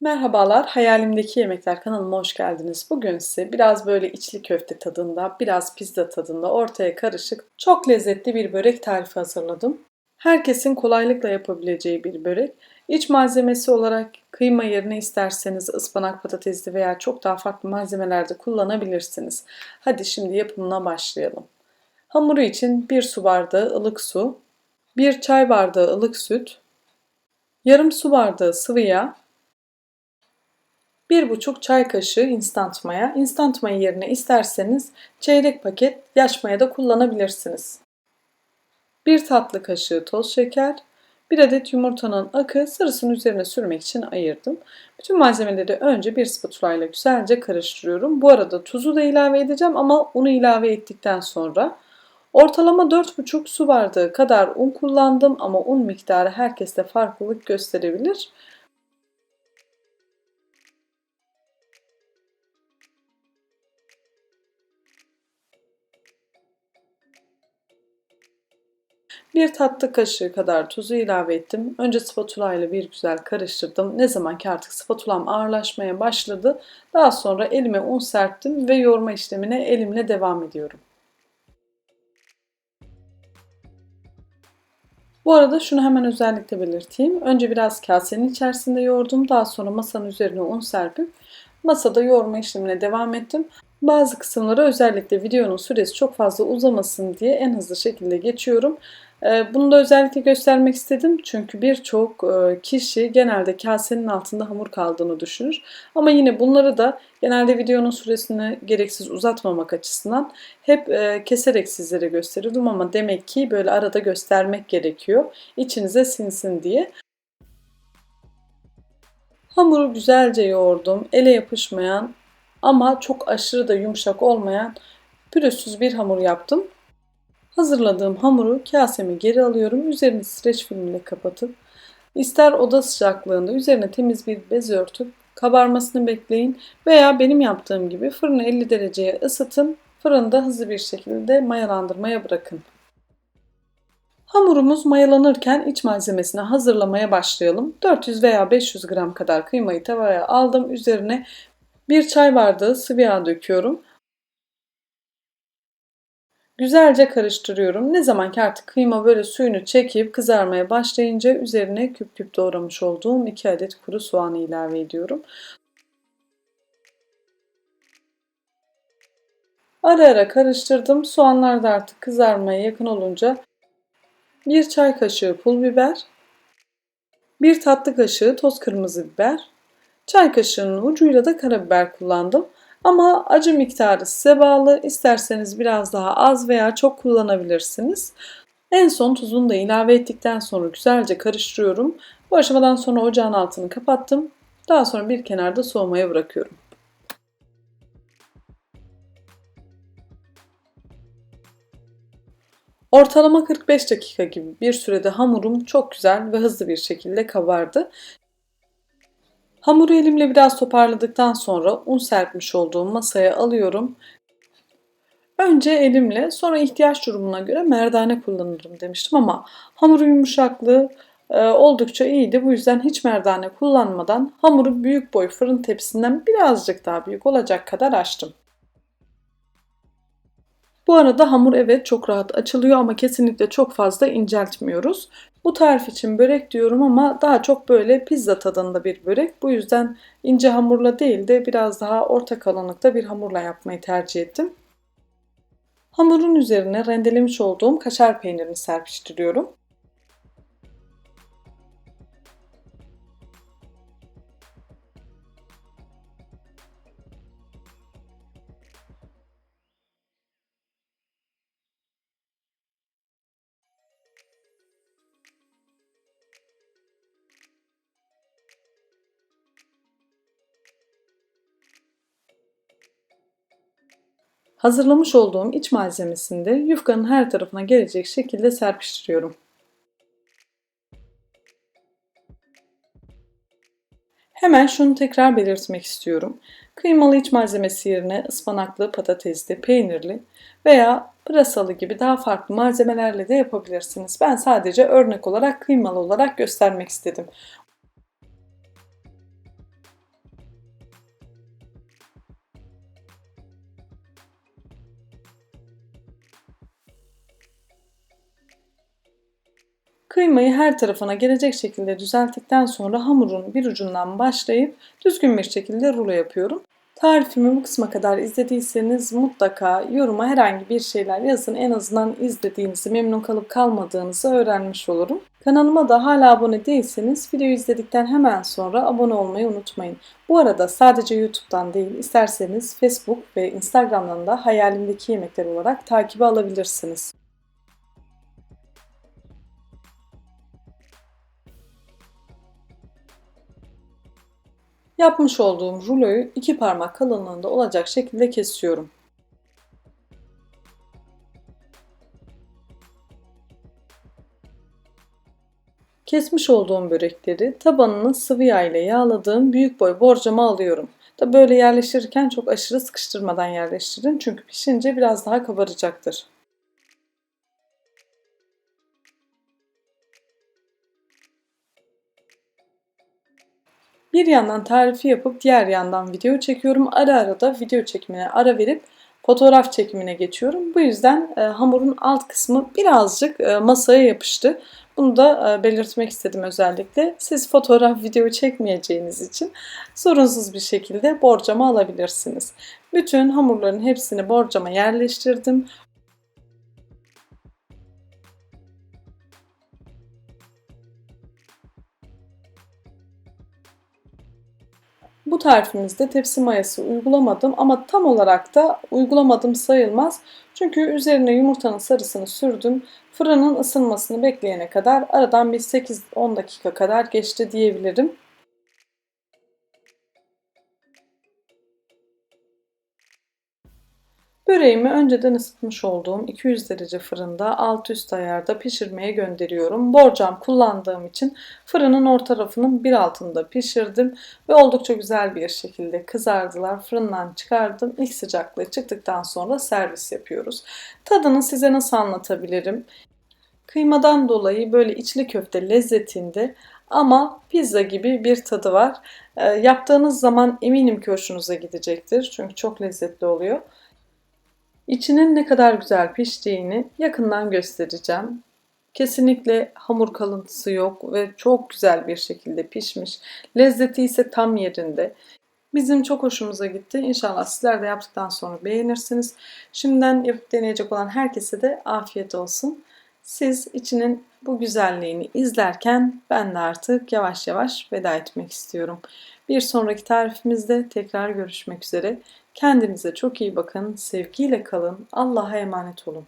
Merhabalar, Hayalimdeki Yemekler kanalıma hoş geldiniz. Bugün size biraz böyle içli köfte tadında, biraz pizza tadında ortaya karışık çok lezzetli bir börek tarifi hazırladım. Herkesin kolaylıkla yapabileceği bir börek. İç malzemesi olarak kıyma yerine isterseniz ıspanak patatesli veya çok daha farklı malzemelerde kullanabilirsiniz. Hadi şimdi yapımına başlayalım. Hamuru için 1 su bardağı ılık su, 1 çay bardağı ılık süt, yarım su bardağı sıvı yağ, 1,5 çay kaşığı instant maya. Instant maya yerine isterseniz çeyrek paket yaş maya da kullanabilirsiniz. 1 tatlı kaşığı toz şeker, 1 adet yumurtanın akı sarısını üzerine sürmek için ayırdım. Bütün malzemeleri önce bir spatula ile güzelce karıştırıyorum. Bu arada tuzu da ilave edeceğim ama unu ilave ettikten sonra Ortalama 4,5 su bardağı kadar un kullandım ama un miktarı herkeste farklılık gösterebilir. Bir tatlı kaşığı kadar tuzu ilave ettim. Önce spatula ile bir güzel karıştırdım. Ne zaman ki artık spatulam ağırlaşmaya başladı. Daha sonra elime un serptim ve yoğurma işlemine elimle devam ediyorum. Bu arada şunu hemen özellikle belirteyim. Önce biraz kasenin içerisinde yoğurdum. Daha sonra masanın üzerine un serpip masada yoğurma işlemine devam ettim. Bazı kısımları özellikle videonun süresi çok fazla uzamasın diye en hızlı şekilde geçiyorum. Ee, bunu da özellikle göstermek istedim çünkü birçok e, kişi genelde kasenin altında hamur kaldığını düşünür. Ama yine bunları da genelde videonun süresini gereksiz uzatmamak açısından hep e, keserek sizlere gösterirdim ama demek ki böyle arada göstermek gerekiyor. İçinize sinsin diye. Hamuru güzelce yoğurdum. Ele yapışmayan ama çok aşırı da yumuşak olmayan pürüzsüz bir hamur yaptım. Hazırladığım hamuru kasemi geri alıyorum. Üzerini streç film ile kapatıp ister oda sıcaklığında üzerine temiz bir bez örtüp kabarmasını bekleyin veya benim yaptığım gibi fırını 50 dereceye ısıtın. Fırında hızlı bir şekilde mayalandırmaya bırakın. Hamurumuz mayalanırken iç malzemesini hazırlamaya başlayalım. 400 veya 500 gram kadar kıymayı tavaya aldım. Üzerine bir çay bardağı sıvı yağ döküyorum. Güzelce karıştırıyorum. Ne zaman ki artık kıyma böyle suyunu çekip kızarmaya başlayınca üzerine küp küp doğramış olduğum 2 adet kuru soğanı ilave ediyorum. Ara ara karıştırdım. Soğanlar da artık kızarmaya yakın olunca 1 çay kaşığı pul biber, 1 tatlı kaşığı toz kırmızı biber, çay kaşığının ucuyla da karabiber kullandım. Ama acı miktarı size bağlı. İsterseniz biraz daha az veya çok kullanabilirsiniz. En son tuzunu da ilave ettikten sonra güzelce karıştırıyorum. Bu aşamadan sonra ocağın altını kapattım. Daha sonra bir kenarda soğumaya bırakıyorum. Ortalama 45 dakika gibi bir sürede hamurum çok güzel ve hızlı bir şekilde kabardı. Hamuru elimle biraz toparladıktan sonra un serpmiş olduğum masaya alıyorum. Önce elimle sonra ihtiyaç durumuna göre merdane kullanırım demiştim ama hamurun yumuşaklığı e, oldukça iyiydi. Bu yüzden hiç merdane kullanmadan hamuru büyük boy fırın tepsinden birazcık daha büyük olacak kadar açtım. Bu arada hamur evet çok rahat açılıyor ama kesinlikle çok fazla inceltmiyoruz. Bu tarif için börek diyorum ama daha çok böyle pizza tadında bir börek. Bu yüzden ince hamurla değil de biraz daha orta kalınlıkta bir hamurla yapmayı tercih ettim. Hamurun üzerine rendelemiş olduğum kaşar peynirini serpiştiriyorum. Hazırlamış olduğum iç malzemesini de yufkanın her tarafına gelecek şekilde serpiştiriyorum. Hemen şunu tekrar belirtmek istiyorum. Kıymalı iç malzemesi yerine ıspanaklı, patatesli, peynirli veya pırasalı gibi daha farklı malzemelerle de yapabilirsiniz. Ben sadece örnek olarak kıymalı olarak göstermek istedim. Kıymayı her tarafına gelecek şekilde düzelttikten sonra hamurun bir ucundan başlayıp düzgün bir şekilde rulo yapıyorum. Tarifimi bu kısma kadar izlediyseniz mutlaka yoruma herhangi bir şeyler yazın. En azından izlediğinizi, memnun kalıp kalmadığınızı öğrenmiş olurum. Kanalıma da hala abone değilseniz videoyu izledikten hemen sonra abone olmayı unutmayın. Bu arada sadece YouTube'dan değil isterseniz Facebook ve Instagram'dan da hayalimdeki yemekler olarak takibi alabilirsiniz. Yapmış olduğum ruloyu iki parmak kalınlığında olacak şekilde kesiyorum. Kesmiş olduğum börekleri tabanını sıvı yağ ile yağladığım büyük boy borcama alıyorum. Da böyle yerleştirirken çok aşırı sıkıştırmadan yerleştirin çünkü pişince biraz daha kabaracaktır. Bir yandan tarifi yapıp diğer yandan video çekiyorum. Ara ara da video çekimine ara verip fotoğraf çekimine geçiyorum. Bu yüzden e, hamurun alt kısmı birazcık e, masaya yapıştı. Bunu da e, belirtmek istedim özellikle. Siz fotoğraf, video çekmeyeceğiniz için sorunsuz bir şekilde borcama alabilirsiniz. Bütün hamurların hepsini borcama yerleştirdim. Bu tarifimizde tepsi mayası uygulamadım ama tam olarak da uygulamadım sayılmaz. Çünkü üzerine yumurtanın sarısını sürdüm. Fırının ısınmasını bekleyene kadar aradan bir 8-10 dakika kadar geçti diyebilirim. Böreğimi önceden ısıtmış olduğum 200 derece fırında alt üst ayarda pişirmeye gönderiyorum. Borcam kullandığım için fırının orta tarafının bir altında pişirdim ve oldukça güzel bir şekilde kızardılar. Fırından çıkardım. İlk sıcaklığı çıktıktan sonra servis yapıyoruz. Tadını size nasıl anlatabilirim? Kıymadan dolayı böyle içli köfte lezzetinde ama pizza gibi bir tadı var. E, yaptığınız zaman eminim ki hoşunuza gidecektir. Çünkü çok lezzetli oluyor. İçinin ne kadar güzel piştiğini yakından göstereceğim. Kesinlikle hamur kalıntısı yok ve çok güzel bir şekilde pişmiş. Lezzeti ise tam yerinde. Bizim çok hoşumuza gitti. İnşallah sizler de yaptıktan sonra beğenirsiniz. Şimdiden yapıp deneyecek olan herkese de afiyet olsun. Siz içinin bu güzelliğini izlerken ben de artık yavaş yavaş veda etmek istiyorum. Bir sonraki tarifimizde tekrar görüşmek üzere. Kendinize çok iyi bakın, sevgiyle kalın, Allah'a emanet olun.